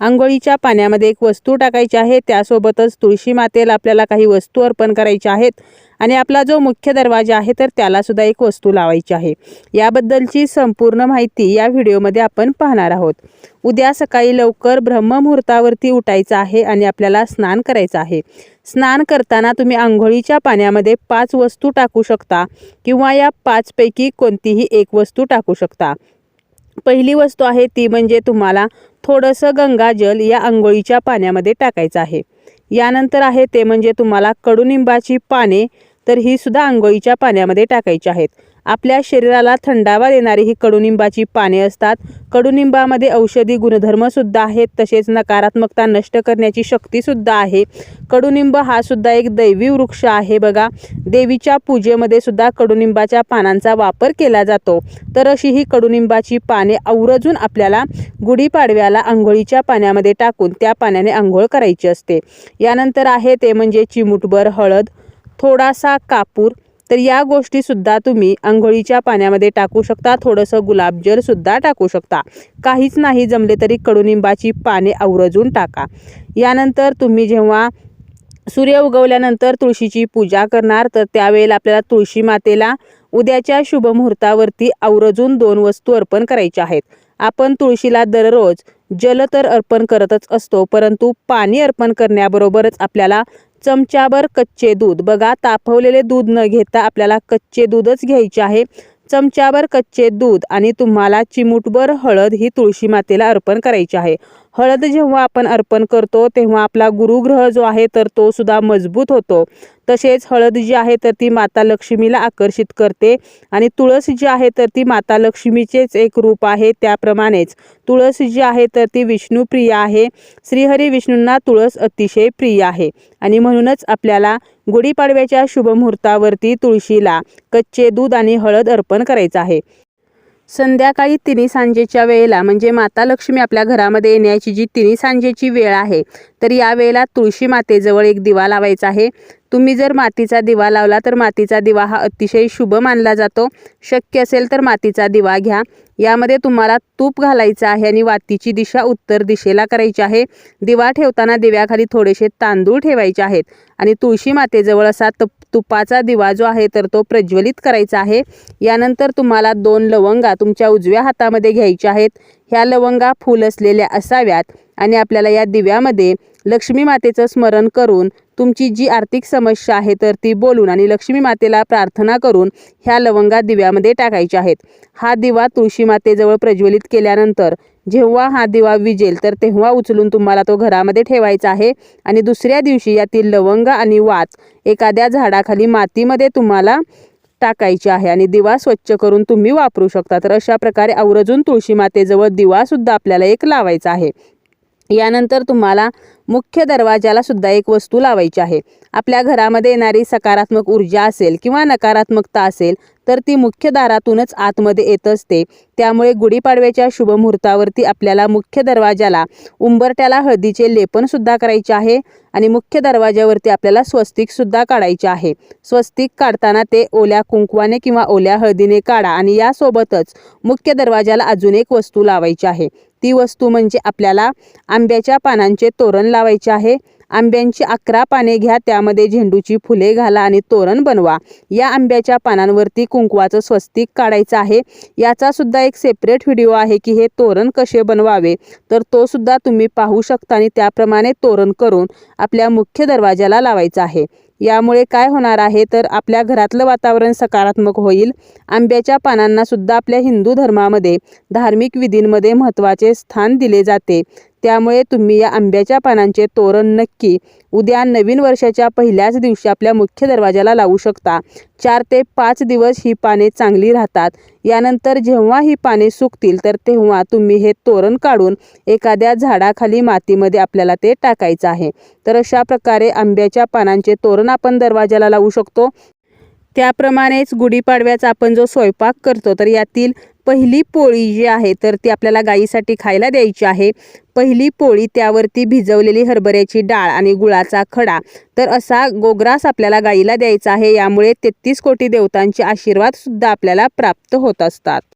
आंघोळीच्या पाण्यामध्ये एक वस्तू टाकायची आहे. त्यासोबतच तुळशी मातेला आपल्याला काही वस्तू अर्पण करायच्या आहेत. आणि आपला जो मुख्य दरवाजा आहे तर त्यालासुद्धा एक वस्तू लावायची आहे. याबद्दलची संपूर्ण माहिती या व्हिडिओमध्ये आपण पाहणार आहोत. उद्या सकाळी लवकर ब्रह्ममुहूर्तावरती उठायचं आहे आणि आपल्याला स्नान करायचं आहे. स्नान करताना तुम्ही आंघोळीच्या पाण्यामध्ये पाच वस्तू टाकू शकता किंवा या पाचपैकी कोणतीही एक वस्तू टाकू शकता. पहिली वस्तू आहे ती म्हणजे तुम्हाला थोडंसं गंगाजल या आंघोळीच्या पाण्यामध्ये टाकायचं आहे. यानंतर आहे ते म्हणजे तुम्हाला कडुनिंबाची पाने तर ही सुद्धा आंघोळीच्या पाण्यामध्ये टाकायची आहेत. आपल्या शरीराला थंडावा देणारी ही कडुनिंबाची पाने असतात. कडुनिंबामध्ये औषधी गुणधर्मसुद्धा आहेत तसेच नकारात्मकता नष्ट करण्याची शक्तीसुद्धा आहे. कडुनिंब हा सुद्धा एक दैवी वृक्ष आहे बघा. देवीच्या पूजेमध्ये सुद्धा कडुनिंबाच्या पानांचा वापर केला जातो. तर अशी ही कडुनिंबाची पाने आवरजून आपल्याला गुढीपाडव्याला आंघोळीच्या पाण्यामध्ये टाकून त्या पाण्याने आंघोळ करायची असते. यानंतर आहे ते म्हणजे चिमूटभर हळद थोडासा कापूर तर या गोष्टीसुद्धा तुम्ही आंघोळीच्या पाण्यामध्ये टाकू शकता. थोडंसं गुलाबजलसुद्धा टाकू शकता. काहीच नाही जमले तरी कडुनिंबाची पाने आवरजून टाका. यानंतर तुम्ही जेव्हा सूर्य उगवल्यानंतर तुळशीची पूजा करणार तर त्यावेळेला आपल्याला तुळशी मातेला उद्याच्या शुभ मुहूर्तावरती दोन वस्तू अर्पण करायच्या आहेत. आपण तुळशीला दररोज जल तर अर्पण करतच असतो परंतु पाणी अर्पण करण्याबरोबरच आपल्याला चमच्याभर कच्चे दूध. बघा तापवलेले दूध न घेता आपल्याला कच्चे दूधच घ्यायचे आहे. चमच्याभर कच्चे दूध आणि तुम्हाला चिमूटभर हळद ही तुळशी मातेला अर्पण करायची आहे. हळद जेव्हा आपण अर्पण करतो तेव्हा आपला गुरुग्रह जो आहे तर तो सुद्धा मजबूत होतो. तसेच हळद जी आहे तर ती माता लक्ष्मीला आकर्षित करते आणि तुळस जी आहे तर ती माता लक्ष्मीचेच एक रूप आहे त्याप्रमाणेच. तुळस जी आहे तर ती विष्णुप्रिय आहे. श्रीहरी विष्णूंना तुळस अतिशय प्रिय आहे आणि म्हणूनच आपल्याला गुढीपाडव्याच्या शुभमुहूर्तावरती तुळशीला कच्चे दूध आणि हळद अर्पण करायचं आहे. संध्याकाळी तिन्ही सांजेच्या वेळेला म्हणजे माता लक्ष्मी आपल्या घरामध्ये येण्याची जी तिन्ही सांजेची वेळ आहे तर या वेळेला तुळशी मातेजवळ एक दिवा लावायचा आहे. तुम्ही जर मातीचा दिवा लावला तर मातीचा दिवा हा अतिशय शुभ मानला जातो. शक्य असेल तर मातीचा दिवा घ्या. यामध्ये तुम्हाला तूप घालायचं आहे आणि वातीची दिशा उत्तर दिशेला करायची आहे. दिवा ठेवताना दिव्याखाली थोडेसे तांदूळ ठेवायचे आहेत आणि तुळशी मातेजवळ असा तप तुपाचा दिवा जो आहे तर तो प्रज्वलित करायचा आहे. यानंतर तुम्हाला दोन लवंगा तुमच्या उजव्या हातामध्ये घ्यायच्या आहेत. ह्या लवंगा फुल असलेल्या असाव्यात. आणि आपल्याला या दिव्यामध्ये लक्ष्मी मातेचं स्मरण करून तुमची जी आर्थिक समस्या आहे तर ती बोलून आणि लक्ष्मी मातेला प्रार्थना करून ह्या लवंगा दिव्यामध्ये टाकायच्या आहेत. हा दिवा तुळशी मातेजवळ प्रज्वलित केल्यानंतर जेव्हा हा दिवा विजेल तर तेव्हा उचलून तुम्हाला तो घरामध्ये ठेवायचा आहे. आणि दुसऱ्या दिवशी यातील लवंग आणि वाच एखाद्या झाडाखाली मातीमध्ये तुम्हाला टाकायची आहे आणि दिवा स्वच्छ करून तुम्ही वापरू शकता. तर अशा प्रकारे आवर्जून तुळशी मातेजवळ दिवासुद्धा आपल्याला एक लावायचा आहे. यानंतर तुम्हाला मुख्य दरवाजाला सुद्धा एक वस्तू लावायची आहे. आपल्या घरामध्ये येणारी सकारात्मक ऊर्जा असेल किंवा नकारात्मकता असेल तर ती मुख्य दारातूनच आतमध्ये येत असते. त्यामुळे गुढीपाडव्याच्या शुभ मुहूर्तावरती आपल्याला मुख्य दरवाजाला उंबरट्याला हळदीचे लेपन सुद्धा करायचे आहे आणि मुख्य दरवाजावरती आपल्याला स्वस्तिक सुद्धा काढायचे आहे. स्वस्तिक काढताना ते ओल्या कुंकवाने किंवा ओल्या हळदीने काढा आणि यासोबतच मुख्य दरवाजाला अजून एक वस्तू लावायची आहे. ती वस्तू म्हणजे आपल्याला आंब्याच्या पानांचे तोरण लावायचे आहे. आंब्यांची अकरा पाने घ्या त्यामध्ये झेंडूची फुले घाला आणि तोरण बनवा. या आंब्याच्या पानांवरती कुंकवाचं स्वस्तिक काढायचं आहे. याचा सुद्धा एक सेपरेट व्हिडिओ आहे की हे तोरण कसे बनवावे. तर तो सुद्धा तुम्ही पाहू शकता आणि त्याप्रमाणे तोरण करून आपल्या मुख्य दरवाजाला लावायचं आहे. यामुळे काय होणार आहे तर आपल्या घरातलं वातावरण सकारात्मक होईल. आंब्याच्या पानांना सुद्धा आपल्या हिंदू धर्मामध्ये धार्मिक विधींमध्ये महत्त्वाचे स्थान दिले जाते. त्यामुळे तुम्ही या आंब्याच्या पानांचे तोरण नक्की उद्या नवीन वर्षाच्या पहिल्याच दिवशी आपल्या मुख्य दरवाजाला लावू शकता. चार ते पाच दिवस ही पाने चांगली राहतात. यानंतर जेव्हा ही पाने सुकतील तर तेव्हा तुम्ही हे तोरण काढून एखाद्या झाडाखाली मातीमध्ये आपल्याला ते टाकायचं आहे. तर अशा प्रकारे आंब्याच्या पानांचे तोरण आपण दरवाजाला लावू शकतो. त्याप्रमाणेच गुढीपाडव्याचा आपण जो स्वयंपाक करतो तर यातील पहिली पोळी जी आहे तर ती आपल्याला गाईसाठी खायला द्यायची आहे. पहिली पोळी त्यावरती भिजवलेली हरभऱ्याची डाळ आणि गुळाचा खडा. तर असा गोग्रास आपल्याला गाईला द्यायचा आहे. यामुळे तेहतीस कोटी देवतांचे आशीर्वादसुद्धा आपल्याला प्राप्त होत असतात.